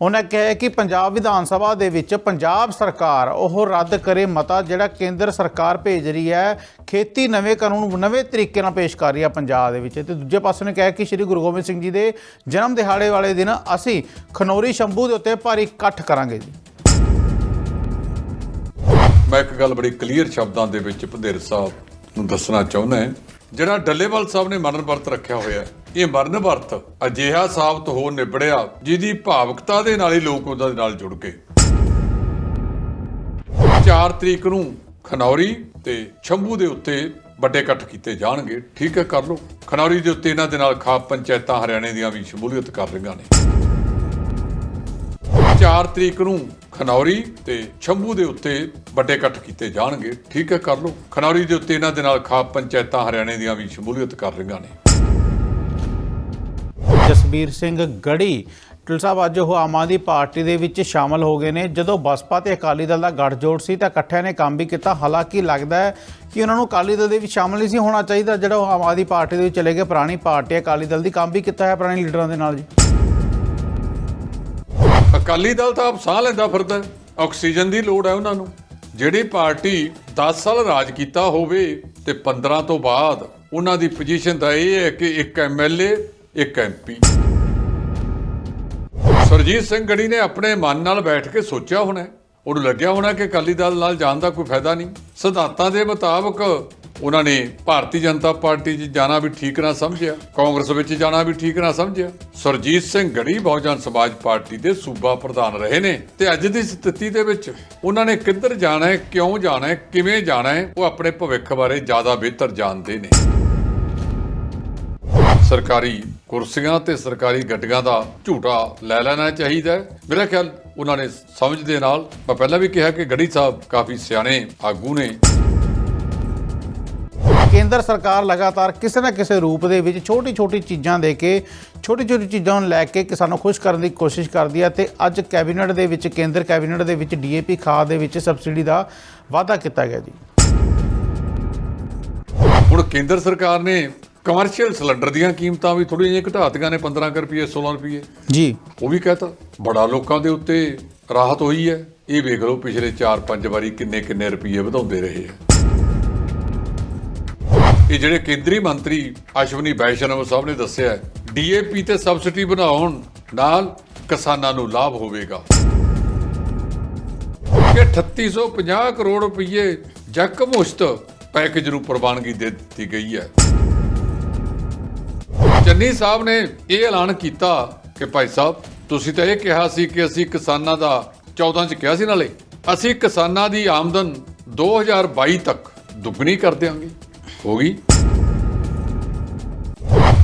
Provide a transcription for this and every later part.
ਉਹਨਾਂ ਕਿਹਾ ਕਿ ਪੰਜਾਬ ਵਿਧਾਨ ਸਭਾ ਦੇ ਵਿੱਚ ਪੰਜਾਬ ਸਰਕਾਰ ਉਹ ਰੱਦ ਕਰੇ ਮਤਾ ਜਿਹੜਾ ਕੇਂਦਰ ਸਰਕਾਰ ਭੇਜ ਰਹੀ ਹੈ। ਖੇਤੀ ਨਵੇਂ ਕਾਨੂੰਨ ਨਵੇਂ ਤਰੀਕੇ ਨਾਲ ਪੇਸ਼ ਕਰ ਰਹੀ ਹੈ ਪੰਜਾਬ ਦੇ ਵਿੱਚ। ਤੇ ਦੂਜੇ ਪਾਸੇ ਨੇ ਕਿਹਾ ਕਿ ਸ੍ਰੀ ਗੁਰੂ ਗੋਬਿੰਦ ਸਿੰਘ ਜੀ ਦੇ ਜਨਮ ਦਿਹਾੜੇ ਵਾਲੇ ਦਿਨ ਅਸੀਂ ਖਨੌਰੀ ਸ਼ੰਭੂ ਦੇ ਉੱਤੇ ਭਾਰੀ ਇਕੱਠ ਕਰਾਂਗੇ ਜੀ। ਮੈਂ ਇੱਕ ਗੱਲ ਬੜੀ ਕਲੀਅਰ ਸ਼ਬਦਾਂ ਦੇ ਵਿੱਚ ਭਦੇਰ ਸਾਹਿਬ ਨੂੰ ਦੱਸਣਾ ਚਾਹੁੰਦਾ ਹਾਂ। ਜਿਹੜਾ ਡੱਲੇਵਾਲ ਸਾਹਿਬ ਨੇ ਮਰਨ ਵਰਤ ਰੱਖਿਆ ਹੋਇਆ ਹੈ, ਇਹ ਮਰਨ ਵਰਤ ਅਜਿਹਾ ਸਾਬਤ ਹੋ ਨਿਬੜਿਆ, ਜਿਹਦੀ ਭਾਵਕਤਾ ਦੇ ਨਾਲ ਹੀ ਲੋਕ ਉਹਦੇ ਨਾਲ ਜੁੜ ਗਏ। 4 ਤਰੀਕ ਨੂੰ ਖਨੌਰੀ ਤੇ ਛੰਭੂ ਦੇ ਉੱਤੇ ਵੱਡੇ ਇਕੱਠ ਕੀਤੇ ਜਾਣਗੇ। ਠੀਕ ਹੈ, ਕਰ ਲਓ। ਖਨੌਰੀ ਦੇ ਉੱਤੇ ਇਹਨਾਂ ਦੇ ਨਾਲ ਖਾਪ ਪੰਚਾਇਤਾਂ ਹਰਿਆਣੇ ਦੀਆਂ ਵੀ ਸ਼ਮੂਲੀਅਤ ਕਰ ਰਹੀਆਂ ਨੇ। 4 ਤਰੀਕ ਨੂੰ ਖਨੌਰੀ ਤੇ ਛੰਭੂ ਦੇ ਉੱਤੇ ਵੱਡੇ ਇਕੱਠ ਕੀਤੇ ਜਾਣਗੇ। ਠੀਕ ਹੈ, ਕਰ ਲਓ। ਖਨੌਰੀ ਦੇ ਉੱਤੇ ਇਹਨਾਂ ਦੇ ਨਾਲ ਖਾਪ ਪੰਚਾਇਤਾਂ ਹਰਿਆਣੇ ਦੀਆਂ ਵੀ ਸ਼ਮੂਲੀਅਤ ਕਰ ਰਹੀਆਂ ਨੇ। ਜਸਬੀਰ ਸਿੰਘ ਗੜੀ। ਟਿਲ ਸਾਹਿਬ, ਅੱਜ ਉਹ ਆਮ ਆਦਮੀ ਪਾਰਟੀ ਦੇ ਵਿੱਚ ਸ਼ਾਮਲ ਹੋ ਗਏ ਨੇ। ਜਦੋਂ ਬਸਪਾ ਤੇ ਅਕਾਲੀ ਦਲ ਦਾ ਗੱਠਜੋੜ ਸੀ ਤਾਂ ਇਕੱਠਿਆਂ ਨੇ ਕੰਮ ਵੀ ਕੀਤਾ। ਹਾਲਾਂਕਿ ਲੱਗਦਾ ਹੈ ਕਿ ਉਹਨਾਂ ਨੂੰ ਅਕਾਲੀ ਦਲ ਦੇ ਵਿੱਚ ਸ਼ਾਮਲ ਨਹੀਂ ਸੀ ਹੋਣਾ ਚਾਹੀਦਾ। ਜਿਹੜਾ ਉਹ ਆਮ ਆਦਮੀ ਪਾਰਟੀ ਦੇ ਵਿੱਚ ਚਲੇ ਗਏ, ਪੁਰਾਣੀ ਪਾਰਟੀ ਅਕਾਲੀ ਦਲ ਦੀ ਕੰਮ ਵੀ ਕੀਤਾ ਹੈ ਪੁਰਾਣੇ ਲੀਡਰਾਂ ਦੇ ਨਾਲ ਜੀ। ਅਕਾਲੀ ਦਲ ਤਾਂ ਆਪ ਸਾਹ ਲੈਂਦਾ ਫਿਰਦਾ ਆਕਸੀਜਨ ਦੀ ਲੋੜ ਹੈ ਉਹਨਾਂ ਨੂੰ। ਜਿਹੜੀ ਪਾਰਟੀ 10 ਸਾਲ ਰਾਜ ਕੀਤਾ ਹੋਵੇ ਤੇ 15 ਤੋਂ ਬਾਅਦ ਉਹਨਾਂ ਦੀ ਪੋਜੀਸ਼ਨ ਤਾਂ ਇਹ ਹੈ ਕਿ ਇੱਕ ਐਮਐਲਏ ਇੱਕ ਐਮਪੀ ਸਰਜੀਤ ਸਿੰਘ ਗੜੀ ਨੇ ਆਪਣੇ ਮਨ ਨਾਲ ਬੈਠ ਕੇ ਸੋਚਿਆ ਹੋਣਾ ਉਹਨੂੰ ਲੱਗਿਆ ਹੋਣਾ ਕਿ ਅਕਾਲੀ ਦਲ ਨਾਲ ਜਾਣ ਦਾ ਕੋਈ ਫਾਇਦਾ ਨਹੀਂ। ਸਿਧਾਂਤਾਂ ਦੇ ਮੁਤਾਬਕ ਉਹਨਾਂ ਨੇ ਭਾਰਤੀ ਜਨਤਾ ਪਾਰਟੀ 'ਚ ਜਾਣਾ ਵੀ ਠੀਕ ਨਾ ਸਮਝਿਆ। ਕਾਂਗਰਸ ਵਿੱਚ ਜਾਣਾ ਵੀ ਠੀਕ ਨਾ ਸਮਝਿਆ। ਸਰਜੀਤ ਸਿੰਘ ਗੜੀ ਬਹੁਜਨ ਸਮਾਜ ਪਾਰਟੀ ਦੇ ਸੂਬਾ ਪ੍ਰਧਾਨ ਰਹੇ ਨੇ। ਤੇ ਅੱਜ ਦੀ ਸਥਿਤੀ ਦੇ ਵਿੱਚ ਉਹਨਾਂ ਨੇ ਕਿੱਧਰ ਜਾਣਾ ਹੈ, ਕਿਉਂ ਜਾਣਾ ਹੈ, ਕਿਵੇਂ ਜਾਣਾ ਹੈ, ਉਹ ਆਪਣੇ ਭਵਿੱਖ ਬਾਰੇ ਜ਼ਿਆਦਾ ਬਿਹਤਰ ਜਾਣਦੇ ਨੇ। ਸਰਕਾਰੀ ਕੁਰਸੀਆਂ ਤੇ ਸਰਕਾਰੀ ਗੱਡੀਆਂ ਦਾ ਝੂਟਾ ਲੈ ਲੈਣਾ ਚਾਹੀਦਾ ਹੈ। ਮੇਰਾ ਖਿਆਲ ਉਹਨਾਂ ਨੇ ਸਮਝ ਦੇ ਨਾਲ ਮੈਂ ਪਹਿਲਾਂ ਵੀ ਕਿਹਾ ਕਿ ਗੜੀ ਸਾਹਿਬ ਕਾਫੀ ਸਿਆਣੇ ਆਗੂ ਨੇ ਕੇਂਦਰ ਸਰਕਾਰ ਲਗਾਤਾਰ ਕਿਸੇ ਨਾ ਕਿਸੇ ਰੂਪ ਦੇ ਵਿੱਚ ਛੋਟੀ-ਛੋਟੀ ਚੀਜ਼ਾਂ ਦੇ ਕੇ ਛੋਟੀ-ਛੋਟੀ ਚੀਜ਼ਾਂ ਨੂੰ ਲੈ ਕੇ ਕਿਸਾਨਾਂ ਨੂੰ ਖੁਸ਼ ਕਰਨ ਦੀ ਕੋਸ਼ਿਸ਼ ਕਰਦੀ ਹੈ ਤੇ ਅੱਜ ਕੈਬਨਿਟ ਦੇ ਵਿੱਚ ਕੇਂਦਰ ਕੈਬਨਿਟ ਦੇ ਵਿੱਚ ਡੀਏਪੀ ਖਾਦ ਦੇ ਵਿੱਚ ਸਬਸਿਡੀ ਦਾ ਵਾਅਦਾ ਕੀਤਾ ਗਿਆ ਜੀ ਹੁਣ ਕੇਂਦਰ ਸਰਕਾਰ ਨੇ ਕਮਰਸ਼ੀਅਲ ਸਿਲੰਡਰ ਦੀਆਂ ਕੀਮਤਾਂ ਵੀ ਥੋੜ੍ਹੀਆਂ ਜਿਹੀਆਂ ਘਟਾਤੀਆਂ ਨੇ 15 ਕੁ ਰੁਪਏ 16 ਰੁਪਏ। ਜੀ। ਉਹ ਵੀ ਕਹਤਾ ਬੜਾ ਲੋਕਾਂ ਦੇ ਉੱਤੇ ਰਾਹਤ ਹੋਈ ਹੈ। ਇਹ ਵੇਖ ਲਓ ਪਿਛਲੇ 4-5 ਵਾਰੀ ਕਿੰਨੇ ਕਿੰਨੇ ਰੁਪਏ ਵਧਾਉਂਦੇ ਰਹੇ ਆ ਇਹ ਜਿਹੜੇ ਕੇਂਦਰੀ ਮੰਤਰੀ ਅਸ਼ਵਨੀ ਵੈਸ਼ਨਵ ਸਾਹਿਬ ਨੇ ਦੱਸਿਆ ਡੀਏਪੀ ਤੇ ਸਬਸਿਡੀ ਬਣਾਉਣ ਨਾਲ ਕਿਸਾਨਾਂ ਨੂੰ ਲਾਭ ਹੋਵੇਗਾ। ਕਿ 3850 ਕਰੋੜ ਰੁਪਏ ਜਕਮੁਸ਼ਤ ਪੈਕੇਜ ਨੂੰ ਪ੍ਰਵਾਨਗੀ ਦੇ ਦਿੱਤੀ ਗਈ ਹੈ। ਚੰਨੀ ਸਾਹਿਬ ਨੇ ਇਹ ਐਲਾਨ ਕੀਤਾ ਕਿ ਭਾਈ ਸਾਹਿਬ, ਤੁਸੀਂ ਤਾਂ ਇਹ ਕਿਹਾ ਸੀ ਕਿ ਅਸੀਂ ਕਿਸਾਨਾਂ ਦਾ 14 ਚ ਕਿਹਾ ਸੀ ਨਾਲੇ। ਅਸੀਂ ਕਿਸਾਨਾਂ ਦੀ ਆਮਦਨ 2022 ਤੱਕ ਦੁੱਗਣੀ ਕਰ ਦਿਆਂਗੇ। ਹੋ ਗਈ?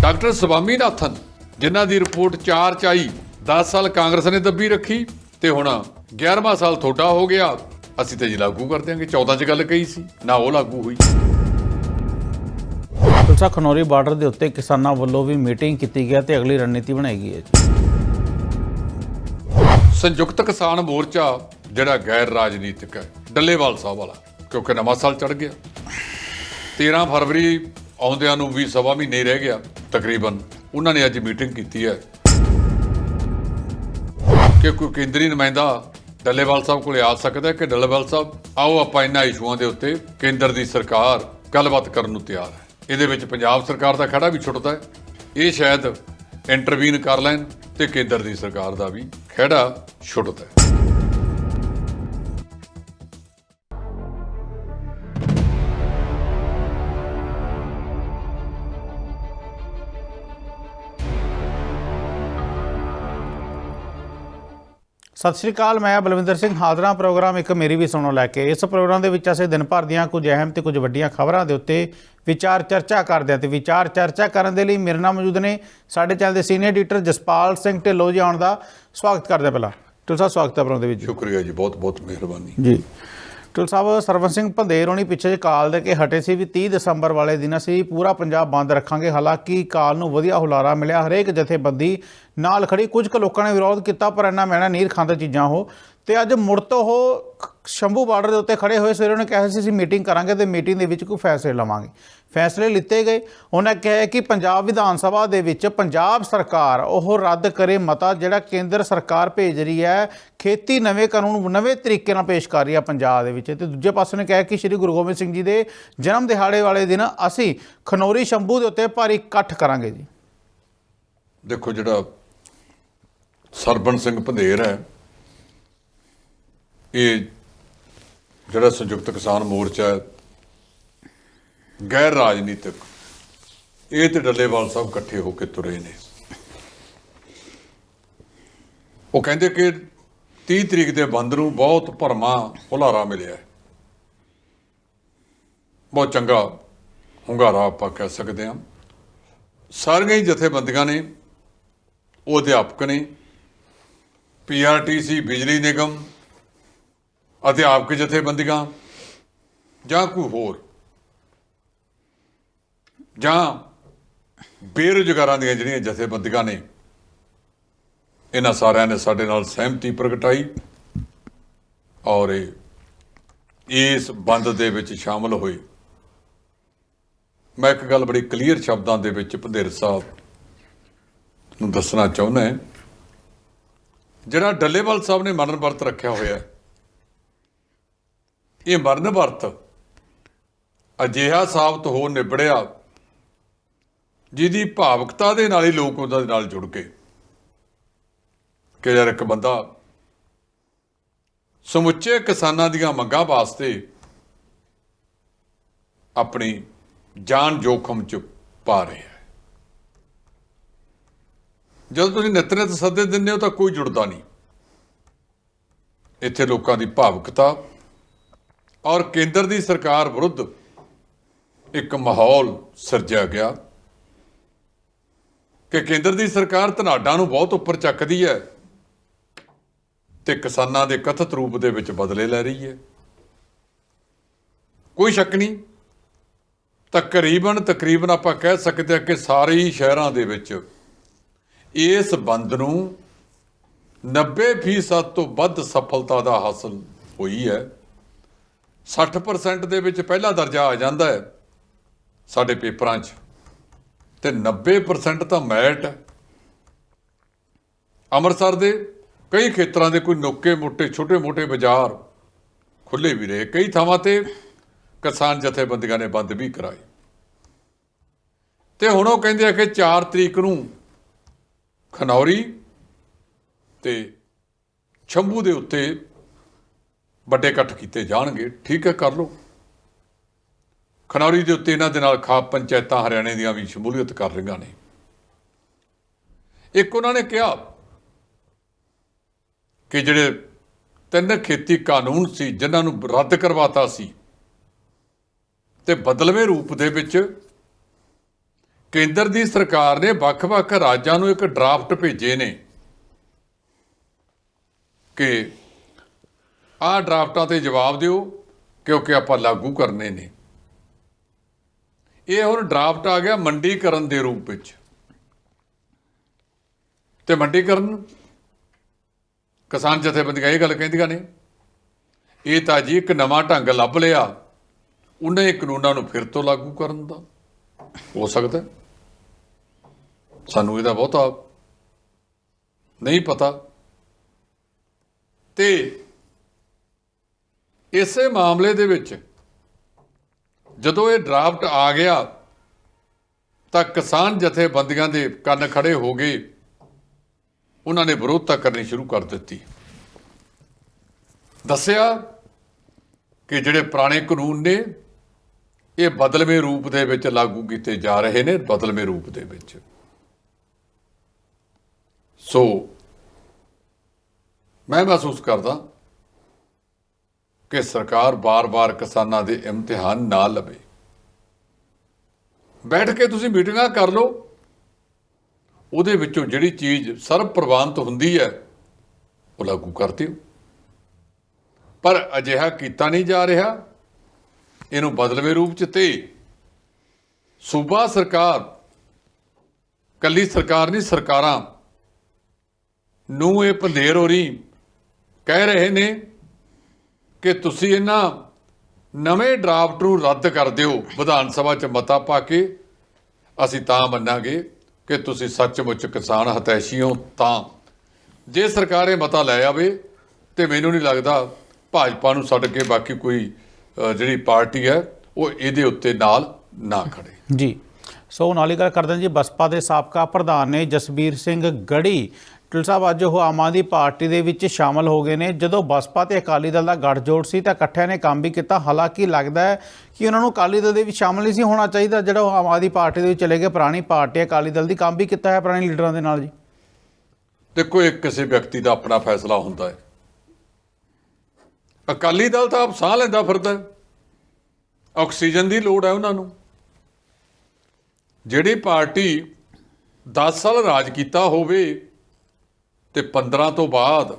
ਡਾਕਟਰ ਸਵਾਮੀਨਾਥਨ ਜਿਨ੍ਹਾਂ ਦੀ ਰਿਪੋਰਟ 4 ਚ ਆਈ 10 ਸਾਲ ਕਾਂਗਰਸ ਨੇ ਦੱਬੀ ਰੱਖੀ ਤੇ ਹੁਣ 11ਵਾਂ ਸਾਲ ਤੁਹਾਡਾ ਹੋ ਗਿਆ, ਅਸੀਂ ਤੇ ਜੀ ਲਾਗੂ ਕਰ ਦਿਆਂਗੇ। 14 ਚ ਗੱਲ ਕਹੀ ਸੀ, ਨਾ ਉਹ ਲਾਗੂ ਹੋਈ। ਤੁਲਸਾ ਖਨੌਰੀ ਬਾਰਡਰ ਦੇ ਉੱਤੇ ਕਿਸਾਨਾਂ ਵੱਲੋਂ ਵੀ ਮੀਟਿੰਗ ਕੀਤੀ ਗਈ ਹੈ ਤੇ ਅਗਲੀ ਰਣਨੀਤੀ ਬਣਾਈ ਗਈ ਹੈ ਸੰਯੁਕਤ ਕਿਸਾਨ ਮੋਰਚਾ, ਜਿਹੜਾ ਗੈਰ ਰਾਜਨੀਤਿਕ ਹੈ, ਡੱਲੇਵਾਲ ਸਾਹਿਬ ਵਾਲਾ, ਕਿਉਂਕਿ ਨਵਾਂ ਸਾਲ ਚੜ ਗਿਆ। 13 ਫਰਵਰੀ ਆਉਂਦਿਆਂ ਨੂੰ ਵੀ ਸਵਾ ਮਹੀਨੇ ਰਹਿ ਗਿਆ, ਤਕਰੀਬਨ। ਉਹਨਾਂ ਨੇ ਅੱਜ ਮੀਟਿੰਗ ਕੀਤੀ ਹੈ। ਕਿ ਕੋਈ ਕੇਂਦਰੀ ਨੁਮਾਇੰਦਾ ਡੱਲੇਵਾਲ ਸਾਹਿਬ ਕੋਲੇ ਆ ਸਕਦਾ ਕਿ ਡੱਲੇਵਾਲ ਸਾਹਿਬ, ਆਓ ਆਪਾਂ ਇਹਨਾਂ ਇਸ਼ੂਆਂ ਦੇ ਉੱਤੇ ਕੇਂਦਰ ਦੀ ਸਰਕਾਰ ਗੱਲਬਾਤ ਕਰਨ ਨੂੰ ਤਿਆਰ ਹੈ। ਇਹਦੇ ਵਿੱਚ ਪੰਜਾਬ ਸਰਕਾਰ ਦਾ ਖੜਾ ਵੀ ਛੁੱਟਦਾ ਹੈ। ਇਹ ਸ਼ਾਇਦ ਇੰਟਰਵੀਨ ਕਰ ਲੈਣ ਤੇ ਕੇਂਦਰ ਦੀ ਸਰਕਾਰ ਦਾ ਵੀ ਖੜਾ ਛੁੱਟਦਾ ਹੈ। ਸਤਿ ਸ਼੍ਰੀ ਅਕਾਲ ਮੈਂ ਬਲਵਿੰਦਰ ਸਿੰਘ। ਹਾਜ਼ਰਾਂ ਪ੍ਰੋਗਰਾਮ ਇੱਕ ਮੇਰੀ ਵੀ ਸੁਣੋ ਲੈ ਕੇ। ਇਸ ਪ੍ਰੋਗਰਾਮ ਦੇ ਵਿੱਚ ਅਸੀਂ ਦਿਨ ਭਰ ਦੀਆਂ ਕੁਝ ਅਹਿਮ ਤੇ ਕੁਝ ਵੱਡੀਆਂ ਖਬਰਾਂ ਦੇ ਉੱਤੇ ਵਿਚਾਰ ਚਰਚਾ ਕਰਦੇ ਹਾਂ ਤੇ ਵਿਚਾਰ ਚਰਚਾ ਕਰਨ ਦੇ ਲਈ ਮੇਰੇ ਨਾਲ ਮੌਜੂਦ ਨੇ ਸਾਡੇ ਚੈਨਲ ਦੇ ਸੀਨੀਅਰ ਐਡੀਟਰ ਜਸਪਾਲ ਸਿੰਘ ਢਿੱਲੋਂ ਜੀ ਆਉਣ ਦਾ ਸਵਾਗਤ ਕਰਦੇ ਪਹਿਲਾਂ। ਢਿੱਲੋਂ ਸਾਹਿਬ ਸਵਾਗਤ ਹੈ ਪ੍ਰੋਗਰਾਮ ਦੇ ਵਿੱਚ। ਸ਼ੁਕਰੀਆ ਜੀ ਬਹੁਤ ਬਹੁਤ ਮਿਹਰਬਾਨੀ। ਜੀ। ਟੁਲ ਸਾਹਿਬ ਸਰਵਨ ਸਿੰਘ ਭੰਦੇਰ ਹੋਣੀ ਪਿੱਛੇ ਜੇ ਕਾਲ ਦੇ ਕੇ ਹਟੇ ਸੀ ਵੀ 30 ਦਸੰਬਰ ਵਾਲੇ ਦਿਨ ਅਸੀਂ ਪੂਰਾ ਪੰਜਾਬ ਬੰਦ ਰੱਖਾਂਗੇ। ਹਾਲਾਂਕਿ ਕਾਲ ਨੂੰ ਵਧੀਆ ਹੁਲਾਰਾ ਮਿਲਿਆ। ਹਰੇਕ ਜਥੇਬੰਦੀ ਨਾਲ ਖੜੀ ਕੁਝ ਕੁ ਲੋਕਾਂ ਨੇ ਵਿਰੋਧ ਕੀਤਾ, ਪਰ ਇੰਨਾ ਮੈਣਾ ਨੀਰ ਖਾਂਦੇ ਚੀਜ਼ਾਂ ਹੋ ਤੇ ਅੱਜ ਮੁੜ ਤੋਂ ਉਹ ਸ਼ੰਭੂ ਬਾਰਡਰ ਦੇ ਉੱਤੇ ਖੜੇ ਹੋਏ ਸਵੇਰੇ ਉਹਨੇ ਕਿਹਾ ਸੀ, ਅਸੀਂ ਮੀਟਿੰਗ ਕਰਾਂਗੇ ਤੇ ਮੀਟਿੰਗ ਦੇ ਵਿੱਚ ਕੋਈ ਫੈਸਲੇ ਲਵਾਂਗੇ। ਫੈਸਲੇ ਲਿੱਤੇ ਗਏ। ਉਹਨਾਂ ਕਿਹਾ ਕਿ ਪੰਜਾਬ ਵਿਧਾਨ ਸਭਾ ਦੇ ਵਿੱਚ ਪੰਜਾਬ ਸਰਕਾਰ ਉਹ ਰੱਦ ਕਰੇ ਮਤਾ ਜਿਹੜਾ ਕੇਂਦਰ ਸਰਕਾਰ ਭੇਜ ਰਹੀ ਹੈ। ਖੇਤੀ ਨਵੇਂ ਕਾਨੂੰਨ, ਨਵੇਂ ਤਰੀਕੇ ਨਾਲ ਪੇਸ਼ ਕਰ ਰਹੀ ਹੈ ਪੰਜਾਬ ਦੇ ਵਿੱਚ। ਤੇ ਦੂਜੇ ਪਾਸੇ ਨੇ ਕਿਹਾ ਕਿ ਸ੍ਰੀ ਗੁਰੂ ਗੋਬਿੰਦ ਸਿੰਘ ਜੀ ਦੇ ਜਨਮ ਦਿਹਾੜੇ ਵਾਲੇ ਦਿਨ ਅਸੀਂ ਖਨੌਰੀ ਸ਼ੰਭੂ ਦੇ ਉੱਤੇ ਭਾਰੀ ਇਕੱਠ ਕਰਾਂਗੇ ਜੀ। ਦੇਖੋ ਜਿਹੜਾ ਸਰਬਣ ਸਿੰਘ ਪੰਧੇਰ ਹੈ, ਇਹ ਜਿਹੜਾ ਸੰਯੁਕਤ ਕਿਸਾਨ ਮੋਰਚਾ ਗੈਰ ਰਾਜਨੀਤਿਕ। ਇਹ ਤੇ ਡੱਲੇਵਾਲ ਸਾਹਿਬ ਇਕੱਠੇ ਹੋ ਕੇ ਤੁਰੇ ਨੇ। ਉਹ ਕਹਿੰਦੇ ਕਿ 30 ਤਰੀਕ ਦੇ ਬੰਦ ਨੂੰ ਬਹੁਤ ਭਰਮਾ, ਹੁਲਾਰਾ ਮਿਲਿਆ ਬਹੁਤ ਚੰਗਾ ਹੁੰਗਾਰਾ ਆਪਾਂ ਕਹਿ ਸਕਦੇ ਹਾਂ। ਸਾਰੀਆਂ ਹੀ ਜਥੇਬੰਦੀਆਂ ਨੇ, ਉਹ ਅਧਿਆਪਕ ਨੇ ਪੀਆਰਟੀਸੀ ਬਿਜਲੀ ਨਿਗਮ, ਅਧਿਆਪਕ ਜਥੇਬੰਦੀਆਂ ਜਾਂ ਕੋਈ ਹੋਰ। ਜਾਂ ਬੇਰੁਜ਼ਗਾਰਾਂ ਦੀਆਂ ਜਿਹੜੀਆਂ ਜਥੇਬੰਦੀਆਂ ਨੇ, ਇਹਨਾਂ ਸਾਰਿਆਂ ਨੇ ਸਾਡੇ ਨਾਲ ਸਹਿਮਤੀ ਪ੍ਰਗਟਾਈ ਔਰ ਇਹ ਇਸ ਬੰਦ ਦੇ ਵਿੱਚ ਸ਼ਾਮਲ ਹੋਏ। ਮੈਂ ਇੱਕ ਗੱਲ ਬੜੀ ਕਲੀਅਰ ਸ਼ਬਦਾਂ ਦੇ ਵਿੱਚ ਭੰਦੇਰ ਸਾਹਿਬ ਨੂੰ ਦੱਸਣਾ ਚਾਹੁੰਦਾ ਹਾਂ। ਜਿਹੜਾ ਡੱਲੇਵਾਲ ਸਾਹਿਬ ਨੇ ਮਰਨ ਵਰਤ ਰੱਖਿਆ ਹੋਇਆ ਹੈ, ਇਹ ਮਰਨ ਵਰਤ ਅਜਿਹਾ ਸਾਬਤ ਹੋ ਨਿਬੜਿਆ ਜਿਹਦੀ ਭਾਵਕਤਾ ਦੇ ਨਾਲ ਹੀ ਲੋਕ ਉਹਦੇ ਨਾਲ ਜੁੜ ਗਏ। ਕਿ ਯਾਰ ਇੱਕ ਬੰਦਾ ਸਮੁੱਚੇ ਕਿਸਾਨਾਂ ਦੀਆਂ ਮੰਗਾਂ ਵਾਸਤੇ ਆਪਣੀ ਜਾਨ ਜੋਖਮ ਚ ਪਾ ਰਿਹਾ ਹੈ। ਜਦੋਂ ਤੁਸੀਂ ਨਿੱਤ ਨਿੱਤ ਸੱਦੇ ਦਿੰਦੇ ਹੋ ਤਾਂ ਕੋਈ ਜੁੜਦਾ ਨਹੀਂ। ਇੱਥੇ ਲੋਕਾਂ ਦੀ ਭਾਵਕਤਾ ਔਰ ਕੇਂਦਰ ਦੀ ਸਰਕਾਰ ਵਿਰੁੱਧ ਇੱਕ ਮਾਹੌਲ ਸਿਰਜਿਆ ਗਿਆ। ਕਿ ਕੇਂਦਰ ਦੀ ਸਰਕਾਰ ਧਨਾਡਾਂ ਨੂੰ ਬਹੁਤ ਉੱਪਰ ਚੱਕਦੀ ਹੈ ਤੇ ਕਿਸਾਨਾਂ ਦੇ ਕਥਿਤ ਰੂਪ ਦੇ ਵਿੱਚ ਬਦਲੇ ਲੈ ਰਹੀ ਹੈ। ਕੋਈ ਸ਼ੱਕ ਨਹੀਂ ਤਕਰੀਬਨ ਤਕਰੀਬਨ ਆਪਾਂ ਕਹਿ ਸਕਦੇ ਹਾਂ ਕਿ ਸਾਰੇ ਹੀ ਸ਼ਹਿਰਾਂ ਦੇ ਵਿੱਚ ਇਸ ਬੰਦ ਨੂੰ 90% ਤੋਂ ਵੱਧ ਸਫਲਤਾ ਦਾ ਹਾਸਲ ਹੋਈ ਹੈ। 60% ਦੇ ਵਿੱਚ ਪਹਿਲਾ ਦਰਜਾ ਆ ਜਾਂਦਾ ਹੈ ਸਾਡੇ ਪੇਪਰਾਂ 'ਚ। ਤੇ 90% ਤਾਂ ਮੈਟ ਹੈ। ਅੰਮ੍ਰਿਤਸਰ ਦੇ ਕਈ ਖੇਤਰਾਂ ਦੇ ਕੋਈ ਨੋਕੇ ਮੋਟੇ, ਛੋਟੇ ਮੋਟੇ ਬਾਜ਼ਾਰ ਖੁੱਲੇ ਵੀ ਰਹੇ। ਕਈ ਥਾਵਾਂ ਤੇ ਕਿਸਾਨ ਜਥੇਬੰਦੀਆਂ ਨੇ ਬੰਦ ਵੀ ਕਰਾਏ। ਤੇ ਹੁਣ ਉਹ ਕਹਿੰਦੇ ਆ ਕਿ 4 ਤਰੀਕ ਨੂੰ ਖਨੌਰੀ ਤੇ ਛੰਭੂ ਦੇ ਉੱਤੇ ਵੱਡੇ ਇਕੱਠ ਕੀਤੇ ਜਾਣਗੇ। ਠੀਕ ਹੈ, ਕਰ ਲਓ। ਖਨੌਰੀ ਦੇ ਉੱਤੇ ਇਹਨਾਂ ਦੇ ਨਾਲ ਖਾਪ ਪੰਚਾਇਤਾਂ ਹਰਿਆਣੇ ਦੀਆਂ ਵੀ ਸ਼ਮੂਲੀਅਤ ਕਰ ਰਹੀਆਂ ਨੇ। ਇੱਕ ਉਹਨਾਂ ਨੇ ਕਿਹਾ ਕਿ ਜਿਹੜੇ ਤਿੰਨ ਖੇਤੀ ਕਾਨੂੰਨ ਸੀ, ਜਿਨ੍ਹਾਂ ਨੂੰ ਰੱਦ ਕਰਵਾਤਾ ਸੀ, ਤੇ ਬਦਲਵੇਂ ਰੂਪ ਦੇ ਵਿੱਚ ਕੇਂਦਰ ਦੀ ਸਰਕਾਰ ਨੇ ਵੱਖ-ਵੱਖ ਰਾਜਾਂ ਨੂੰ ਇੱਕ ਡਰਾਫਟ ਭੇਜੇ ਨੇ ਕਿ ਆਹ ਡਰਾਫਟਾਂ ਤੇ ਜਵਾਬ ਦਿਓ, ਕਿਉਂਕਿ ਆਪਾਂ ਲਾਗੂ ਕਰਨੇ ਨੇ। ਇਹ ਹੁਣ ਡਰਾਫਟ ਆ ਗਿਆ ਮੰਡੀਕਰਨ ਦੇ ਰੂਪ ਵਿੱਚ। ਤੇ ਮੰਡੀਕਰਨ, ਕਿਸਾਨ ਜਥੇਬੰਦੀਆਂ ਇਹ ਗੱਲ ਕਹਿੰਦੀਆਂ ਨੇ, ਇਹ ਤਾਂ ਜੀ ਇੱਕ ਨਵਾਂ ਢੰਗ ਲੱਭ ਲਿਆ, ਉਹਨਾਂ ਕਾਨੂੰਨਾਂ ਨੂੰ ਫਿਰ ਤੋਂ ਲਾਗੂ ਕਰਨ ਦਾ। ਹੋ ਸਕਦਾ ਸਾਨੂੰ ਇਹਦਾ ਬਹੁਤਾ ਨਹੀਂ ਪਤਾ। ਤੇ ਇਸੇ ਮਾਮਲੇ ਦੇ ਵਿੱਚ ਜਦੋਂ ਇਹ ਡਰਾਫਟ ਆ ਗਿਆ, ਤਾਂ ਕਿਸਾਨ ਜਥੇਬੰਦੀਆਂ ਦੇ ਕੰਨ ਖੜੇ ਹੋ ਗਏ। ਉਹਨਾਂ ਨੇ ਵਿਰੋਧਤਾ ਕਰਨੀ ਸ਼ੁਰੂ ਕਰ ਦਿੱਤੀ। ਦੱਸਿਆ ਕਿ ਜਿਹੜੇ ਪੁਰਾਣੇ ਕਾਨੂੰਨ ਨੇ, ਇਹ ਬਦਲਵੇਂ ਰੂਪ ਦੇ ਵਿੱਚ ਲਾਗੂ ਕੀਤੇ ਜਾ ਰਹੇ ਨੇ, ਬਦਲਵੇਂ ਰੂਪ ਦੇ ਵਿੱਚ। ਸੋ, ਮੈਂ ਮਹਿਸੂਸ ਕਰਦਾ ਕਿ ਸਰਕਾਰ ਬਾਰ-ਬਾਰ ਕਿਸਾਨਾਂ ਦੇ ਇਮਤਿਹਾਨ ਨਾ ਲਵੇ। ਬੈਠ ਕੇ ਤੁਸੀਂ ਮੀਟਿੰਗਾਂ ਕਰ ਲਓ। ਉਹਦੇ ਵਿੱਚੋਂ ਜਿਹੜੀ ਚੀਜ਼ ਸਰਬ ਪ੍ਰਵਾਨਿਤ ਹੁੰਦੀ ਹੈ, ਉਹ ਲਾਗੂ ਕਰ ਦਿਓ। ਪਰ ਅਜਿਹਾ ਕੀਤਾ ਨਹੀਂ ਜਾ ਰਿਹਾ। ਇਹਨੂੰ ਬਦਲਵੇਂ ਰੂਪ ਚ ਤੇ ਸੂਬਾ ਸਰਕਾਰ, ਕੱਲੀ ਸਰਕਾਰ ਨਹੀਂ, ਸਰਕਾਰਾਂ ਨੂੰ ਇਹ ਪੰਧੇਰ ਹੋਰੀ ਕਹਿ ਰਹੇ ਨੇ ਕਿ ਤੁਸੀਂ ਇਹਨਾਂ ਨਵੇਂ ਡਰਾਫਟ ਨੂੰ ਰੱਦ ਕਰ ਦਿਓ, ਵਿਧਾਨ ਸਭਾ 'ਚ ਮਤਾ ਪਾ ਕੇ। ਅਸੀਂ ਤਾਂ ਮੰਨਾਂਗੇ ਕਿ ਤੁਸੀਂ ਸੱਚਮੁੱਚ ਕਿਸਾਨ ਹਤੈਸ਼ੀ ਹੋ ਤਾਂ। ਜੇ ਸਰਕਾਰ ਇਹ ਮਤਾ ਲੈ ਆਵੇ ਤੇ ਮੈਨੂੰ ਨਹੀਂ ਲੱਗਦਾ ਭਾਜਪਾ ਨੂੰ ਛੱਡ ਕੇ ਬਾਕੀ ਕੋਈ ਜਿਹੜੀ ਪਾਰਟੀ ਹੈ, ਉਹ ਇਹਦੇ ਉੱਤੇ ਨਾਲ ਨਾ ਖੜੇ। ਜੀ। ਸੋ ਨਾਲ ਹੀ ਗੱਲ ਕਰਦੇ ਹਾਂ ਜੀ, ਬਸਪਾ ਦੇ ਸਾਬਕਾ ਪ੍ਰਧਾਨ ਨੇ ਜਸਬੀਰ ਸਿੰਘ ਗੜੀ ਟਿਲ ਸਾਹਿਬ, ਅੱਜ ਉਹ ਆਮ ਆਦਮੀ ਪਾਰਟੀ ਦੇ ਵਿੱਚ ਸ਼ਾਮਲ ਹੋ ਗਏ ਨੇ। ਜਦੋਂ ਬਸਪਾ ਤੇ ਅਕਾਲੀ ਦਲ ਦਾ ਗੱਠਜੋੜ ਸੀ ਤਾਂ ਇਕੱਠਿਆਂ ਨੇ ਕੰਮ ਵੀ ਕੀਤਾ। ਹਾਲਾਂਕਿ ਲੱਗਦਾ ਹੈ ਕਿ ਉਹਨਾਂ ਨੂੰ ਅਕਾਲੀ ਦਲ ਦੇ ਵਿੱਚ ਸ਼ਾਮਲ ਨਹੀਂ ਸੀ ਹੋਣਾ ਚਾਹੀਦਾ। ਜਿਹੜਾ ਉਹ ਆਮ ਆਦਮੀ ਪਾਰਟੀ ਦੇ ਵਿੱਚ ਚਲੇ ਗਏ, ਪੁਰਾਣੀ ਪਾਰਟੀ ਅਕਾਲੀ ਦਲ ਦੀ ਕੰਮ ਵੀ ਕੀਤਾ ਹੈ ਪੁਰਾਣੇ ਲੀਡਰਾਂ ਦੇ ਨਾਲ ਜੀ। ਦੇਖੋ, ਇੱਕ ਕਿਸੇ ਵਿਅਕਤੀ ਦਾ ਆਪਣਾ ਫੈਸਲਾ ਹੁੰਦਾ ਹੈ। ਅਕਾਲੀ ਦਲ ਤਾਂ ਆਪ ਸਾਹ ਲੈਂਦਾ ਫਿਰਦਾ ਹੈ। ਆਕਸੀਜਨ ਦੀ ਲੋੜ ਹੈ ਉਹਨਾਂ ਨੂੰ। ਜਿਹੜੀ ਪਾਰਟੀ 10 ਸਾਲ ਰਾਜ ਕੀਤਾ ਹੋਵੇ ਤੇ 15 ਤੋਂ ਬਾਅਦ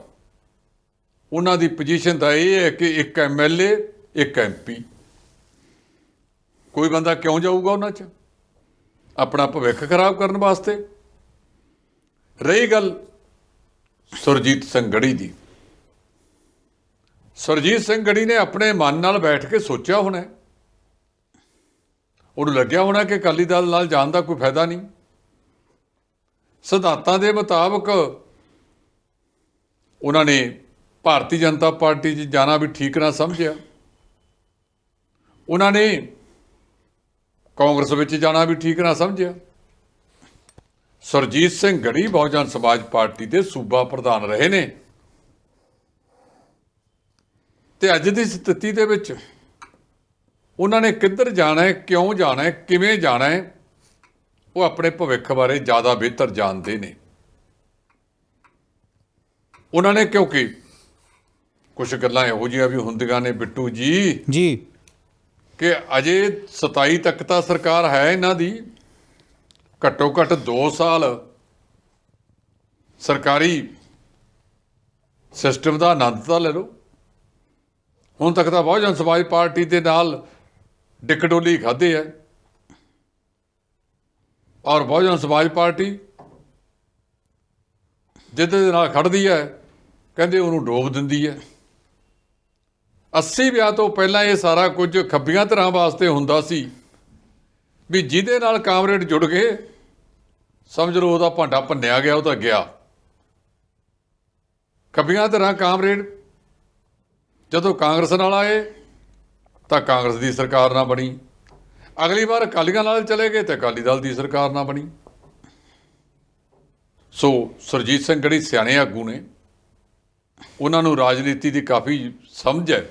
ਉਹਨਾਂ ਦੀ ਪੋਜੀਸ਼ਨ ਦਾ ਇਹ ਹੈ ਕਿ ਇੱਕ ਐਮਐਲਏ ਇੱਕ ਐਮਪੀ ਕੋਈ ਬੰਦਾ ਕਿਉਂ ਜਾਊਗਾ ਉਹਨਾਂ 'ਚ? ਆਪਣਾ ਭਵਿੱਖ ਖਰਾਬ ਕਰਨ ਵਾਸਤੇ। ਰਹੀ ਗੱਲ ਸੁਰਜੀਤ ਸਿੰਘ ਗੜੀ ਦੀ। ਸੁਰਜੀਤ ਸਿੰਘ ਗੜੀ ਨੇ ਆਪਣੇ ਮਨ ਨਾਲ ਬੈਠ ਕੇ ਸੋਚਿਆ ਹੋਣਾ ਉਹਨੂੰ ਲੱਗਿਆ ਹੋਣਾ ਕਿ ਅਕਾਲੀ ਦਲ ਨਾਲ ਜਾਣ ਦਾ ਕੋਈ ਫਾਇਦਾ ਨਹੀਂ। ਸਿਧਾਂਤਾਂ ਦੇ ਮੁਤਾਬਕ ਉਹਨਾਂ ਨੇ ਭਾਰਤੀ ਜਨਤਾ ਪਾਰਟੀ 'ਚ ਜਾਣਾ ਵੀ ਠੀਕ ਨਾ ਸਮਝਿਆ। ਉਹਨਾਂ ਨੇ ਕਾਂਗਰਸ ਵਿੱਚ ਜਾਣਾ ਵੀ ਠੀਕ ਨਾ ਸਮਝਿਆ। ਸੁਰਜੀਤ ਸਿੰਘ ਗੜੀ ਬਹੁਜਨ ਸਮਾਜ ਪਾਰਟੀ ਦੇ ਸੂਬਾ ਪ੍ਰਧਾਨ ਰਹੇ ਨੇ। ਤੇ ਅੱਜ ਦੀ ਸਥਿਤੀ ਦੇ ਵਿੱਚ ਉਹਨਾਂ ਨੇ ਕਿੱਧਰ ਜਾਣਾ ਹੈ, ਕਿਉਂ ਜਾਣਾ ਹੈ, ਕਿਵੇਂ ਜਾਣਾ ਹੈ, ਉਹ ਆਪਣੇ ਭਵਿੱਖ ਬਾਰੇ ਜ਼ਿਆਦਾ ਬਿਹਤਰ ਜਾਣਦੇ ਨੇ। ਉਹਨਾਂ ਨੇ ਕਿਉਂਕਿ ਕੁਝ ਗੱਲਾਂ ਇਹੋ ਜਿਹੀਆਂ ਵੀ ਹੁੰਦੀਆਂ ਨੇ ਬਿੱਟੂ ਜੀ। ਜੀ। ਕਿ ਅਜੇ 27 ਤੱਕ ਤਾਂ ਸਰਕਾਰ ਹੈ ਇਹਨਾਂ ਦੀ। ਘੱਟੋ ਘੱਟ 2 ਸਾਲ ਸਰਕਾਰੀ ਸਿਸਟਮ ਦਾ ਆਨੰਦ ਤਾਂ ਲੈ ਲਓ। ਹੁਣ ਤੱਕ ਤਾਂ ਬਹੁਜਨ ਸਮਾਜ ਪਾਰਟੀ ਦੇ ਨਾਲ ਡਿਕਡੋਲੀ ਖਾਦੇ ਹੈ। ਔਰ ਬਹੁਜਨ ਸਮਾਜ ਪਾਰਟੀ ਜਿਹਦੇ ਦੇ ਨਾਲ ਖੜਦੀ ਹੈ। ਕਹਿੰਦੇ ਉਹਨੂੰ ਡੋਬ ਦਿੰਦੀ ਹੈ। 80 ਵਿਆਹ ਤੋਂ ਪਹਿਲਾਂ ਇਹ ਸਾਰਾ ਕੁਝ ਖੱਬੀਆਂ ਧਿਰਾਂ ਵਾਸਤੇ ਹੁੰਦਾ ਸੀ। ਵੀ ਜਿਹਦੇ ਨਾਲ ਕਾਮਰੇਡ ਜੁੜ ਗਏ, ਸਮਝ ਲਓ ਉਹਦਾ ਭਾਂਡਾ ਭੰਨਿਆ ਗਿਆ, ਉਹ ਤਾਂ ਗਿਆ। ਖੱਬੀਆਂ ਧਿਰਾਂ ਕਾਮਰੇਡ, ਜਦੋਂ ਕਾਂਗਰਸ ਨਾਲ ਆਏ, ਤਾਂ ਕਾਂਗਰਸ ਦੀ ਸਰਕਾਰ ਨਾ ਬਣੀ। ਅਗਲੀ ਵਾਰ ਅਕਾਲੀਆਂ ਨਾਲ ਚਲੇ ਗਏ, ਤੇ ਅਕਾਲੀ ਦਲ ਦੀ ਸਰਕਾਰ ਨਾ ਬਣੀ। ਸੋ ਸੁਰਜੀਤ ਸਿੰਘ ਗੜੀ ਸਿਆਣੇ ਆਗੂ ਨੇ ਉਹਨਾਂ ਨੂੰ ਰਾਜਨੀਤੀ ਦੀ ਕਾਫੀ ਸਮਝ ਹੈ।